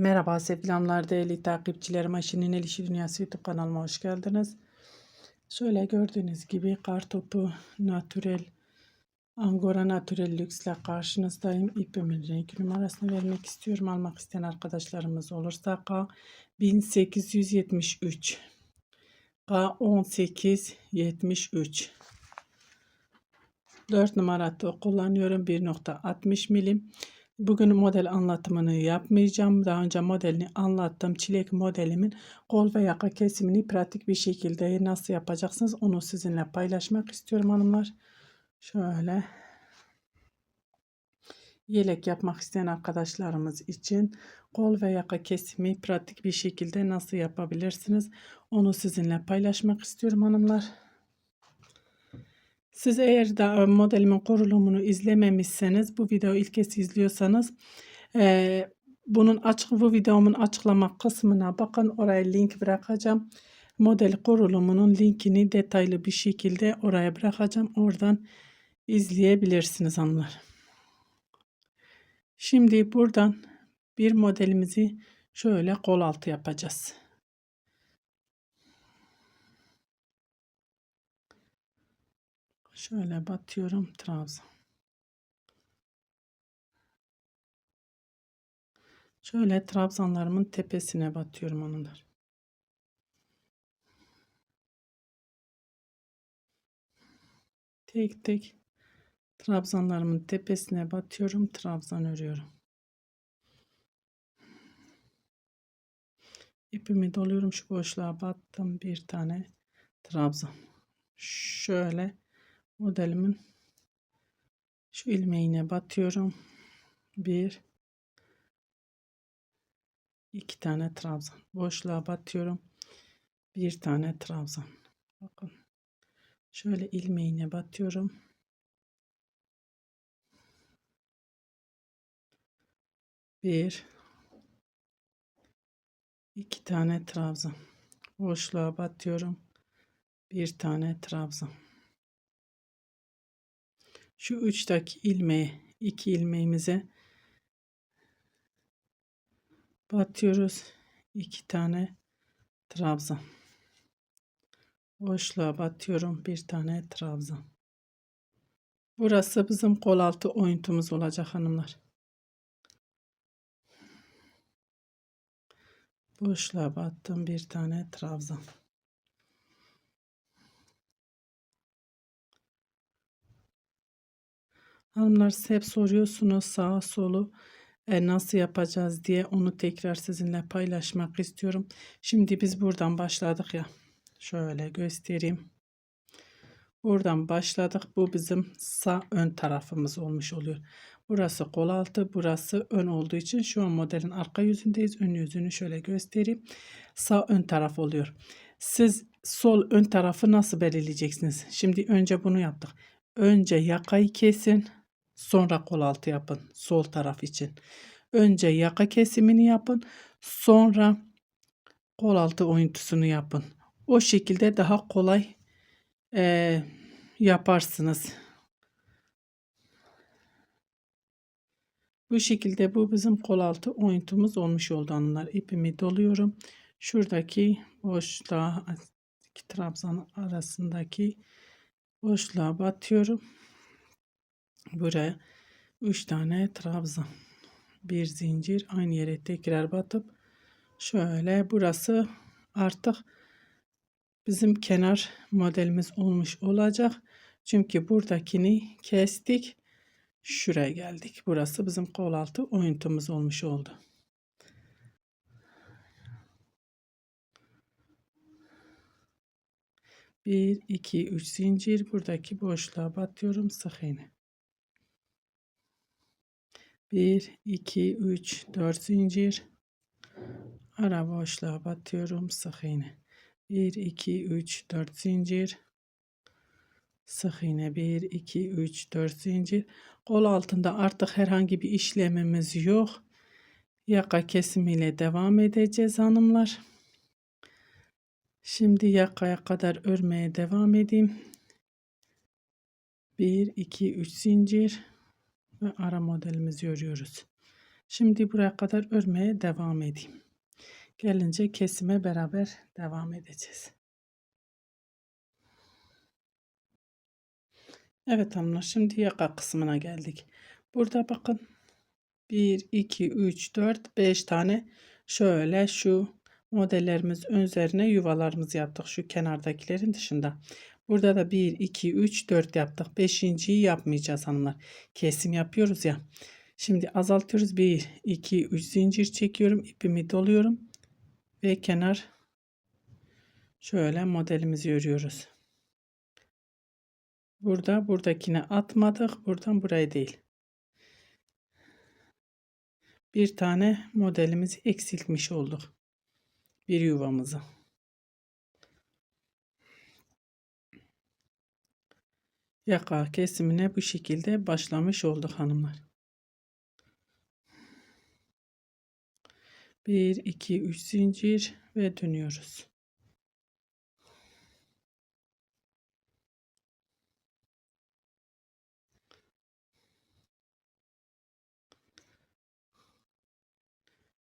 Merhaba sevgili hanımlar, değerli takipçilerim. Ayşe'nin El Dünyası YouTube kanalıma hoş geldiniz. Şöyle gördüğünüz gibi kartopu natürel Angora Natürel Lüks ile karşınızdayım. İpimin renk numarasını vermek istiyorum. Almak isteyen arkadaşlarımız olursa K 1873 K 1873 4 numaralı kullanıyorum. 1.60 milim. Bugün model anlatımını yapmayacağım. Daha önce modelini anlattım. Çilek modelimin kol ve yaka kesimini pratik bir şekilde nasıl yapacaksınız onu sizinle paylaşmak istiyorum hanımlar. Şöyle yelek yapmak isteyen arkadaşlarımız için kol ve yaka kesimi pratik bir şekilde nasıl yapabilirsiniz onu sizinle paylaşmak istiyorum hanımlar. Siz eğer de modelimin kurulumunu izlememişseniz bu videoyu ilk kez izliyorsanız e, bunun açık bu videomun açıklama kısmına bakın oraya link bırakacağım. Model kurulumunun linkini detaylı bir şekilde oraya bırakacağım. Oradan izleyebilirsiniz hanımlar. Şimdi buradan bir modelimizi şöyle kol altı yapacağız. Şöyle batıyorum trabzan. Şöyle trabzanlarımın tepesine batıyorum onları. Tek tek trabzanlarımın tepesine batıyorum. Trabzan örüyorum. İpimi doluyorum. Şu boşluğa battım. Bir tane trabzan. Şöyle modelimin şu ilmeğine batıyorum. Bir iki tane trabzan. Boşluğa batıyorum. Bir tane trabzan. Bakın. Şöyle ilmeğine batıyorum. Bir iki tane trabzan. Boşluğa batıyorum. Bir tane trabzan. Şu uçtaki ilmeği iki ilmeğimize batıyoruz. iki tane trabzan. Boşluğa batıyorum. Bir tane trabzan. Burası bizim kol altı oyuntumuz olacak hanımlar. Boşluğa battım. Bir tane trabzan. Hanımlar hep soruyorsunuz sağa solu e, nasıl yapacağız diye onu tekrar sizinle paylaşmak istiyorum. Şimdi biz buradan başladık ya. Şöyle göstereyim. Buradan başladık. Bu bizim sağ ön tarafımız olmuş oluyor. Burası kol altı, burası ön olduğu için şu an modelin arka yüzündeyiz. Ön yüzünü şöyle göstereyim. Sağ ön taraf oluyor. Siz sol ön tarafı nasıl belirleyeceksiniz? Şimdi önce bunu yaptık. Önce yakayı kesin. Sonra kol altı yapın sol taraf için. Önce yaka kesimini yapın. Sonra kol altı oyuntusunu yapın. O şekilde daha kolay e, yaparsınız. Bu şekilde bu bizim kol altı oyuntumuz olmuş oldu hanımlar. İpimi doluyorum. Şuradaki boşluğa iki trabzan arasındaki boşluğa batıyorum. Buraya 3 tane trabzan. Bir zincir aynı yere tekrar batıp şöyle burası artık bizim kenar modelimiz olmuş olacak. Çünkü buradakini kestik. Şuraya geldik. Burası bizim kol altı oyuntumuz olmuş oldu. Bir, iki, üç zincir. Buradaki boşluğa batıyorum. Sık iğne. 1 2 3 4 zincir. Ara boşluğa batıyorum sık iğne. 1 2 3 4 zincir. Sık iğne. 1 2 3 4 zincir. Kol altında artık herhangi bir işlemimiz yok. Yaka kesimiyle devam edeceğiz hanımlar. Şimdi yakaya kadar örmeye devam edeyim. 1 2 3 zincir ve ara modelimizi örüyoruz. Şimdi buraya kadar örmeye devam edeyim. Gelince kesime beraber devam edeceğiz. Evet hanımlar şimdi yaka kısmına geldik. Burada bakın 1, 2, 3, 4, 5 tane şöyle şu modellerimiz üzerine yuvalarımızı yaptık. Şu kenardakilerin dışında. Burada da 1, 2, 3, 4 yaptık. 5.yi yapmayacağız hanımlar. Kesim yapıyoruz ya. Şimdi azaltıyoruz. 1, 2, 3 zincir çekiyorum. ipimi doluyorum. Ve kenar şöyle modelimizi örüyoruz. Burada buradakine atmadık. Buradan buraya değil. Bir tane modelimizi eksiltmiş olduk. Bir yuvamızı. Yaka kesimine bu şekilde başlamış olduk hanımlar. 1 2 3 zincir ve dönüyoruz.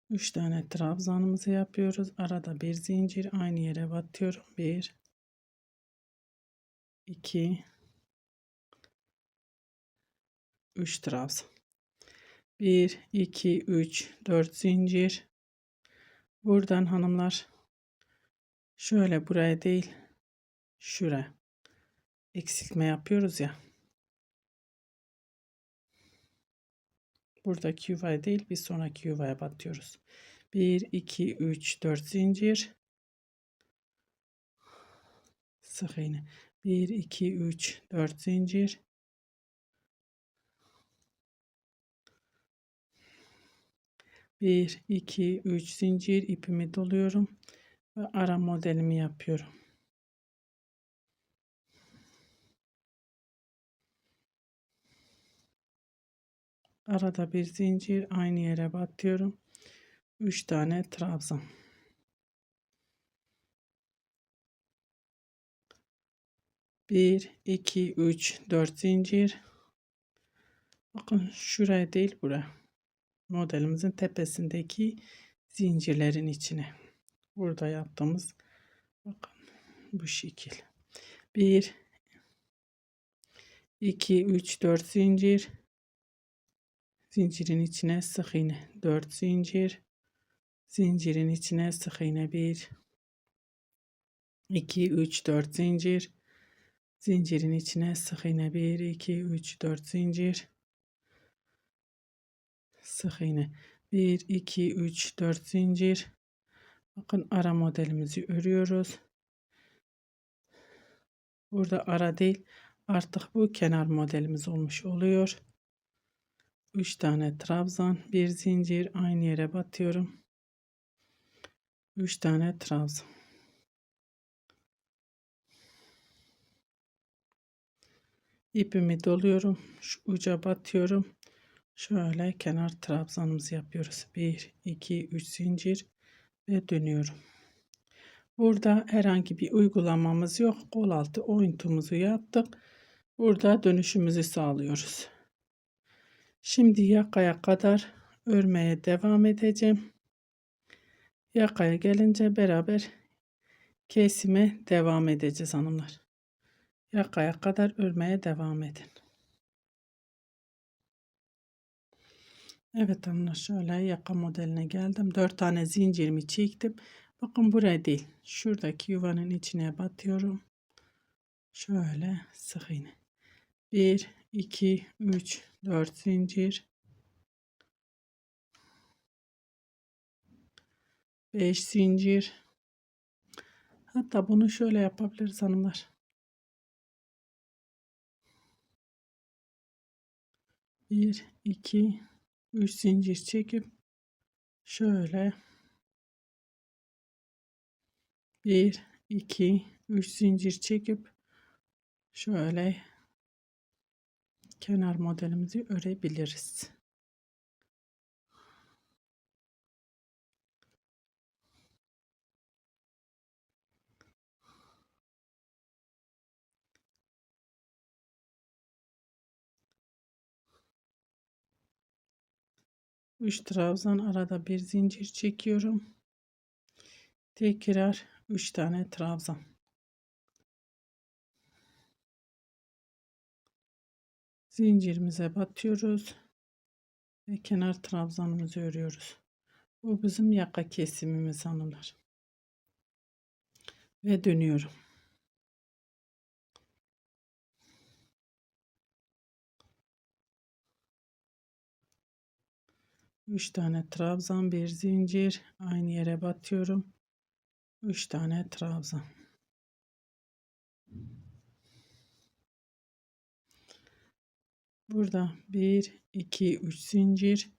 Üç tane trabzanımızı yapıyoruz. Arada bir zincir aynı yere batıyorum. Bir, iki, üç trabzan. Bir, iki, üç, dört zincir. Buradan hanımlar şöyle buraya değil şuraya eksiltme yapıyoruz ya. Buradaki yuvaya değil bir sonraki yuvaya batıyoruz. 1 2 3 4 zincir sık iğne 1 2 3 4 zincir Bir, iki, üç zincir ipimi doluyorum ve ara modelimi yapıyorum. Arada bir zincir aynı yere batıyorum. 3 tane trabzan. Bir, iki, üç, dört zincir. Bakın şuraya değil buraya. Modelimizin tepesindeki zincirlerin içine. Burada yaptığımız bakın bu şekil. Bir, iki, üç, dört zincir zincirin içine sık iğne 4 zincir zincirin içine sık iğne 1 2 3 4 zincir zincirin içine sık iğne 1 2 3 4 zincir sık iğne 1 2 3 4 zincir bakın ara modelimizi örüyoruz burada ara değil artık bu kenar modelimiz olmuş oluyor 3 tane trabzan, bir zincir aynı yere batıyorum. 3 tane trabzan. İpimi doluyorum. Şu uca batıyorum. Şöyle kenar trabzanımızı yapıyoruz. 1 2 3 zincir ve dönüyorum. Burada herhangi bir uygulamamız yok. Kol altı oyuntumuzu yaptık. Burada dönüşümüzü sağlıyoruz. Şimdi yakaya kadar örmeye devam edeceğim. Yakaya gelince beraber kesime devam edeceğiz hanımlar. Yakaya kadar örmeye devam edin. Evet hanımlar şöyle yaka modeline geldim. 4 tane zincirimi çektim. Bakın buraya değil. Şuradaki yuvanın içine batıyorum. Şöyle sık iğne. 1 2 3 4 zincir 5 zincir hatta bunu şöyle yapabiliriz hanımlar 1 2 3 zincir çekip şöyle 1 2 3 zincir çekip şöyle kenar modelimizi örebiliriz. 3 trabzan arada bir zincir çekiyorum. Tekrar 3 tane trabzan. Zincirimize batıyoruz ve kenar trabzanımızı örüyoruz. Bu bizim yaka kesimimiz hanımlar. Ve dönüyorum. Üç tane trabzan bir zincir aynı yere batıyorum. Üç tane trabzan. Burada 1 2 3 zincir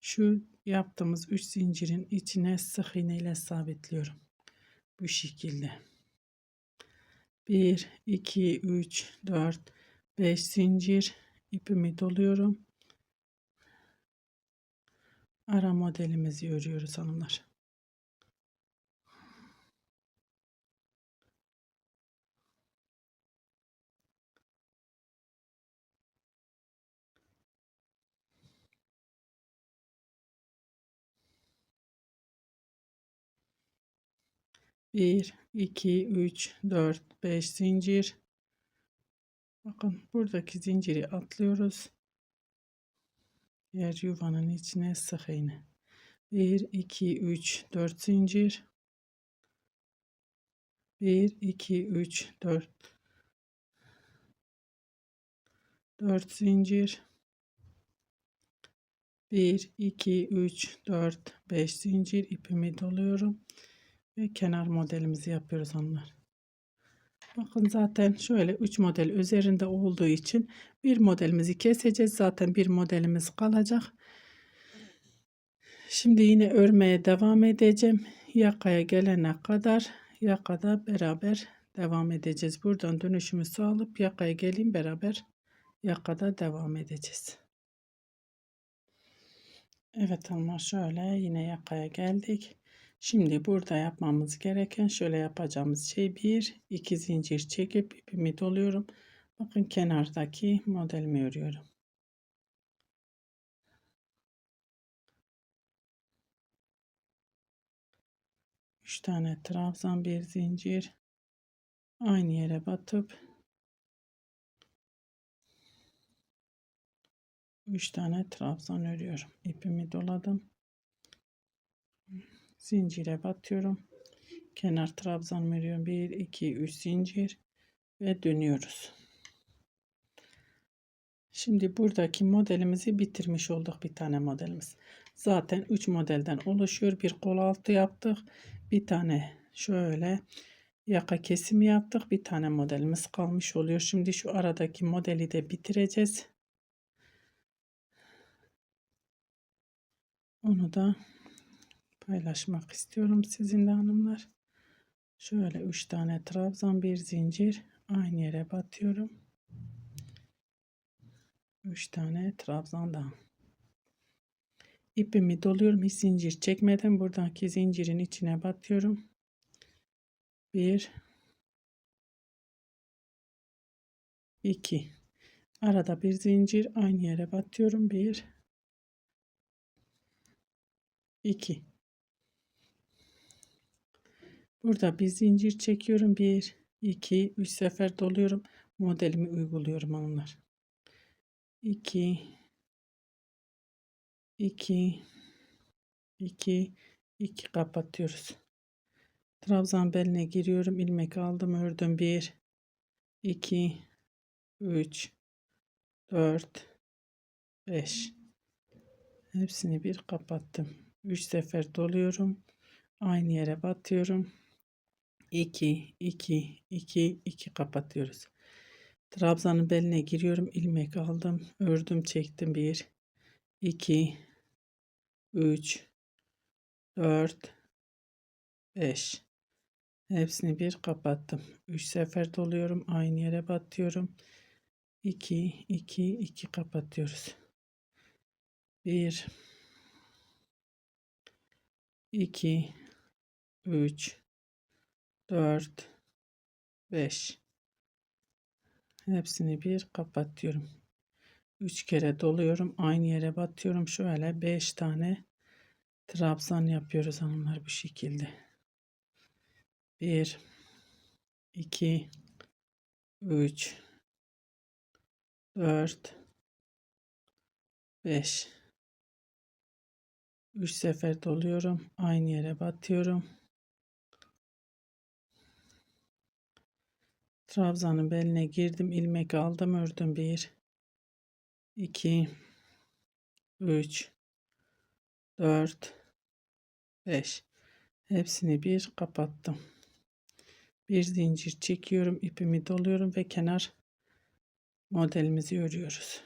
şu yaptığımız 3 zincirin içine sık iğne ile sabitliyorum. Bu şekilde. 1 2 3 4 5 zincir ipimi doluyorum. Ara modelimizi örüyoruz hanımlar. Bir, iki, üç, dört, beş zincir. Bakın buradaki zinciri atlıyoruz. Diğer yuvanın içine sık iğne. 1 2 3 4 zincir. 1 2 3 4 4 zincir. 1 2 3 4 5 zincir ipimi doluyorum ve kenar modelimizi yapıyoruz onlar. Bakın zaten şöyle 3 model üzerinde olduğu için bir modelimizi keseceğiz. Zaten bir modelimiz kalacak. Şimdi yine örmeye devam edeceğim. Yakaya gelene kadar yakada beraber devam edeceğiz. Buradan dönüşümü sağlayıp yakaya geleyim beraber yakada devam edeceğiz. Evet hanımlar şöyle yine yakaya geldik. Şimdi burada yapmamız gereken şöyle yapacağımız şey bir iki zincir çekip ipimi doluyorum. Bakın kenardaki modelimi örüyorum. Üç tane trabzan bir zincir aynı yere batıp üç tane trabzan örüyorum. İpimi doladım zincire batıyorum. Kenar trabzan veriyorum. 1 2 3 zincir ve dönüyoruz. Şimdi buradaki modelimizi bitirmiş olduk bir tane modelimiz. Zaten 3 modelden oluşuyor. Bir kol altı yaptık. Bir tane şöyle yaka kesimi yaptık. Bir tane modelimiz kalmış oluyor. Şimdi şu aradaki modeli de bitireceğiz. Onu da paylaşmak istiyorum sizinle hanımlar. Şöyle 3 tane trabzan bir zincir aynı yere batıyorum. 3 tane trabzan daha. İpimi doluyorum. Hiç zincir çekmeden buradaki zincirin içine batıyorum. 1 2 Arada bir zincir aynı yere batıyorum. 1 2 Burada bir zincir çekiyorum. 1, 2, 3 sefer doluyorum. Modelimi uyguluyorum hanımlar. 2, 2, 2, 2 kapatıyoruz. Trabzan beline giriyorum. ilmek aldım. Ördüm. 1, 2, 3, 4, 5. Hepsini bir kapattım. 3 sefer doluyorum. Aynı yere batıyorum. 2 2 2 2 kapatıyoruz. Trabzanın beline giriyorum. ilmek aldım. Ördüm, çektim. 1 2 3 4 5 Hepsini bir kapattım. 3 sefer doluyorum. Aynı yere batıyorum. 2 2 2 kapatıyoruz. 1 2 3 4 5 hepsini bir kapatıyorum 3 kere doluyorum. Aynı yere batıyorum. Şöyle 5 tane trabzan yapıyoruz hanımlar bu şekilde. 1 2 3 4 5 3 sefer doluyorum. Aynı yere batıyorum. Trabzanın beline girdim. ilmek aldım. Ördüm. 1 2 3 4 5 hepsini bir kapattım. Bir zincir çekiyorum. ipimi doluyorum ve kenar modelimizi örüyoruz.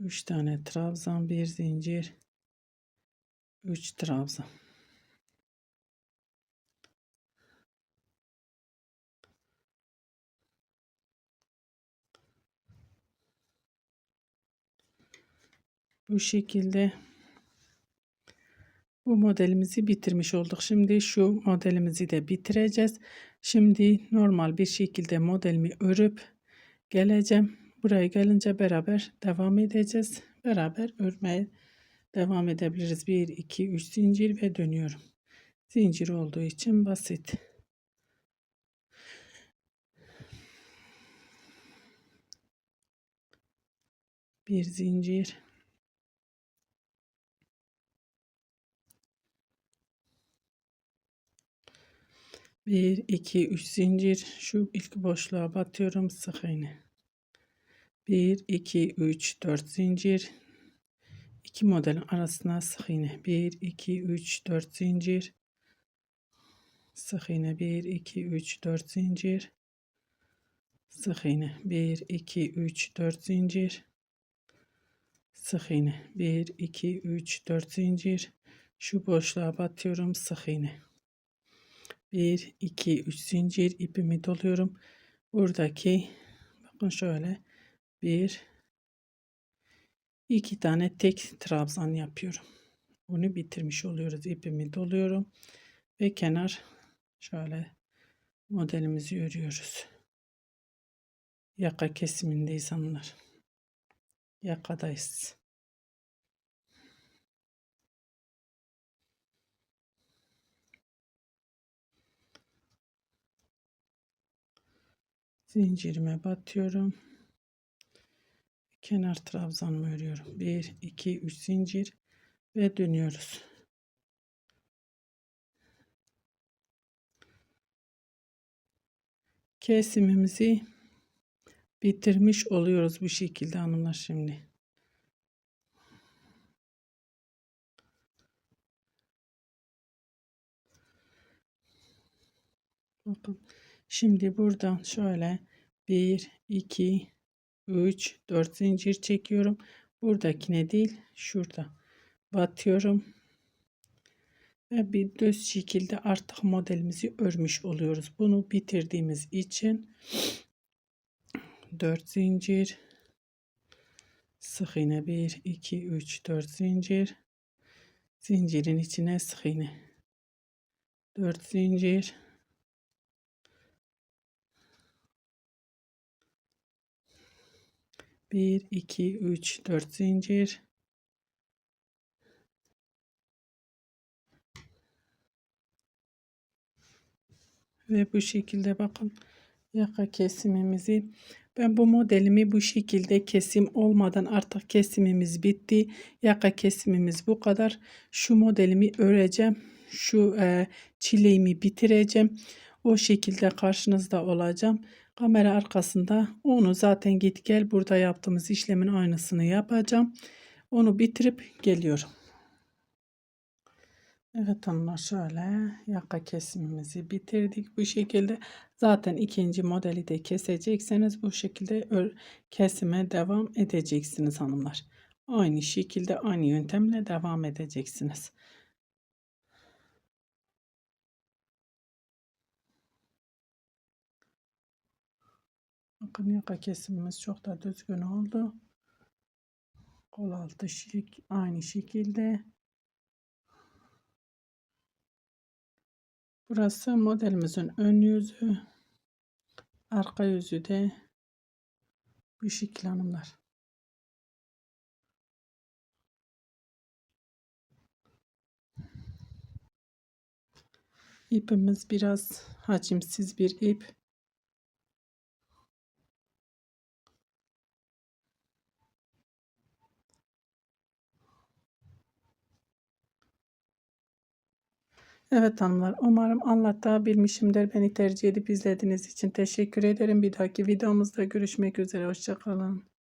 3 tane trabzan, bir zincir, 3 trabzan. Bu şekilde bu modelimizi bitirmiş olduk. Şimdi şu modelimizi de bitireceğiz. Şimdi normal bir şekilde modelimi örüp geleceğim. Buraya gelince beraber devam edeceğiz. Beraber örmeye devam edebiliriz. 1, 2, 3 zincir ve dönüyorum. Zincir olduğu için basit. Bir zincir. Bir, iki, üç zincir. Şu ilk boşluğa batıyorum. Sık iğne. 1, 2, 3, 4 zincir. İki modelin arasına sık iğne. 1, 2, 3, 4 zincir. Sık iğne 1, 2, 3, 4 zincir. Sık iğne 1, 2, 3, 4 zincir. Sık iğne 1, 2, 3, 4 zincir. Şu boşluğa batıyorum sık iğne. 1, 2, 3 zincir ipimi doluyorum. Buradaki bakın şöyle bir iki tane tek trabzan yapıyorum. Bunu bitirmiş oluyoruz. İpimi doluyorum ve kenar şöyle modelimizi örüyoruz. Yaka kesimindeyiz hanımlar. Yakadayız. Zincirime batıyorum kenar trabzanımı örüyorum. 1 2 3 zincir ve dönüyoruz. Kesimimizi bitirmiş oluyoruz bu şekilde hanımlar şimdi. Bakın şimdi buradan şöyle 1 2 3 4 zincir çekiyorum. Buradakine değil şurada batıyorum. Ve bir düz şekilde artık modelimizi örmüş oluyoruz. Bunu bitirdiğimiz için 4 zincir sık iğne 1 2 3 4 zincir zincirin içine sık iğne 4 zincir 1 2 3 4 zincir. Ve bu şekilde bakın yaka kesimimizi. Ben bu modelimi bu şekilde kesim olmadan artık kesimimiz bitti. Yaka kesimimiz bu kadar. Şu modelimi öreceğim. Şu e, çileğimi bitireceğim. O şekilde karşınızda olacağım Kamera arkasında onu zaten git gel burada yaptığımız işlemin aynısını yapacağım. Onu bitirip geliyorum. Evet hanımlar şöyle yaka kesimimizi bitirdik. Bu şekilde zaten ikinci modeli de kesecekseniz bu şekilde kesime devam edeceksiniz hanımlar. Aynı şekilde aynı yöntemle devam edeceksiniz. Bakın yaka kesimimiz çok da düzgün oldu. Kol altı şik aynı şekilde. Burası modelimizin ön yüzü. Arka yüzü de bu şekil hanımlar. İpimiz biraz hacimsiz bir ip. Evet hanımlar umarım anlatabilmişimdir. Beni tercih edip izlediğiniz için teşekkür ederim. Bir dahaki videomuzda görüşmek üzere. Hoşçakalın.